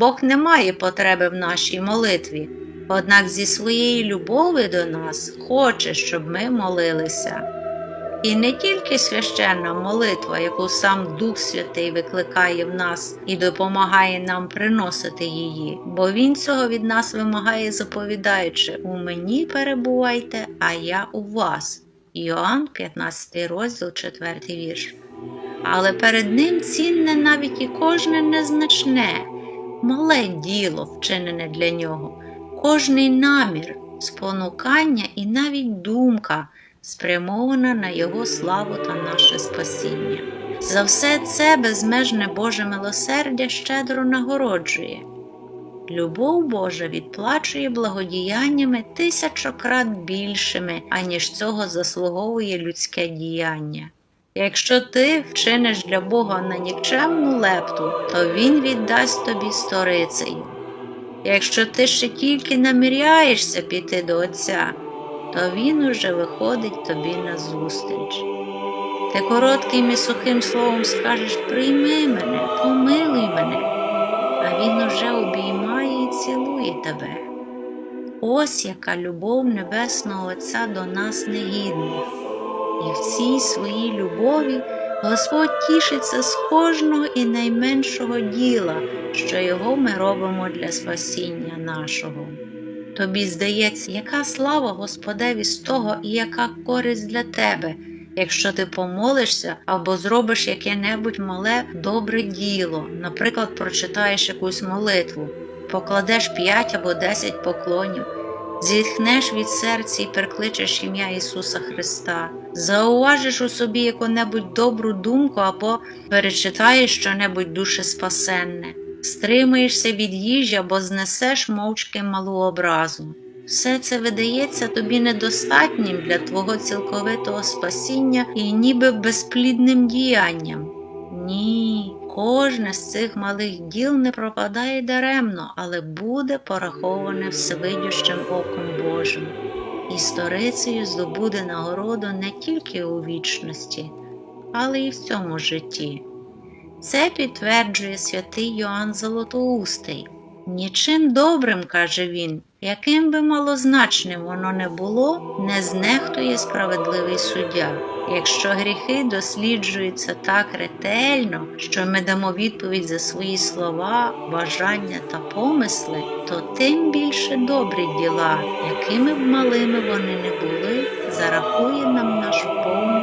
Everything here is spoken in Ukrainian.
Бог не має потреби в нашій молитві, однак зі своєї любові до нас хоче, щоб ми молилися. І не тільки священна молитва, яку сам Дух Святий викликає в нас і допомагає нам приносити її, бо Він цього від нас вимагає, заповідаючи: у мені перебувайте, а я у вас. Іоанн, 15 розділ, 4 вірш. Але перед ним цінне навіть і кожне незначне, мале діло, вчинене для нього, кожний намір, спонукання і навіть думка спрямована на Його славу та наше спасіння. За все це безмежне Боже милосердя щедро нагороджує. Любов Божа відплачує благодіяннями тисячократ більшими, аніж цього заслуговує людське діяння. Якщо ти вчиниш для Бога на нікчемну лепту, то Він віддасть тобі сторицею. Якщо ти ще тільки наміряєшся піти до Отця, то Він уже виходить тобі назустріч. Ти коротким і сухим словом скажеш прийми мене, помилуй мене, а Він уже обіймає і цілує тебе. Ось яка любов Небесного Отця до нас негідних. І в цій своїй любові Господь тішиться з кожного і найменшого діла, що його ми робимо для спасіння нашого. Тобі здається, яка слава Господеві з того і яка користь для тебе, якщо ти помолишся або зробиш яке-небудь мале добре діло, наприклад, прочитаєш якусь молитву, покладеш 5 або 10 поклонів, зітхнеш від серця і прикличеш ім'я Ісуса Христа, зауважиш у собі яку-небудь добру думку або перечитаєш щонебудь душеспасенне, стримаєшся від їжі або знесеш мовчки малу образу. Все це видається тобі недостатнім для твого цілковитого спасіння і ніби безплідним діянням. Ні, кожне з цих малих діл не пропадає даремно, але буде пораховане всевидющим оком Божим. І сторицею здобуде нагороду не тільки у вічності, але й в цьому житті. Це підтверджує святий Йоанн Золотоустий. Нічим добрим, каже він, яким би малозначним воно не було, не знехтує справедливий суддя. Якщо гріхи досліджуються так ретельно, що ми дамо відповідь за свої слова, бажання та помисли, то тим більше добрі діла, якими б малими вони не були, зарахує нам ласки суддя.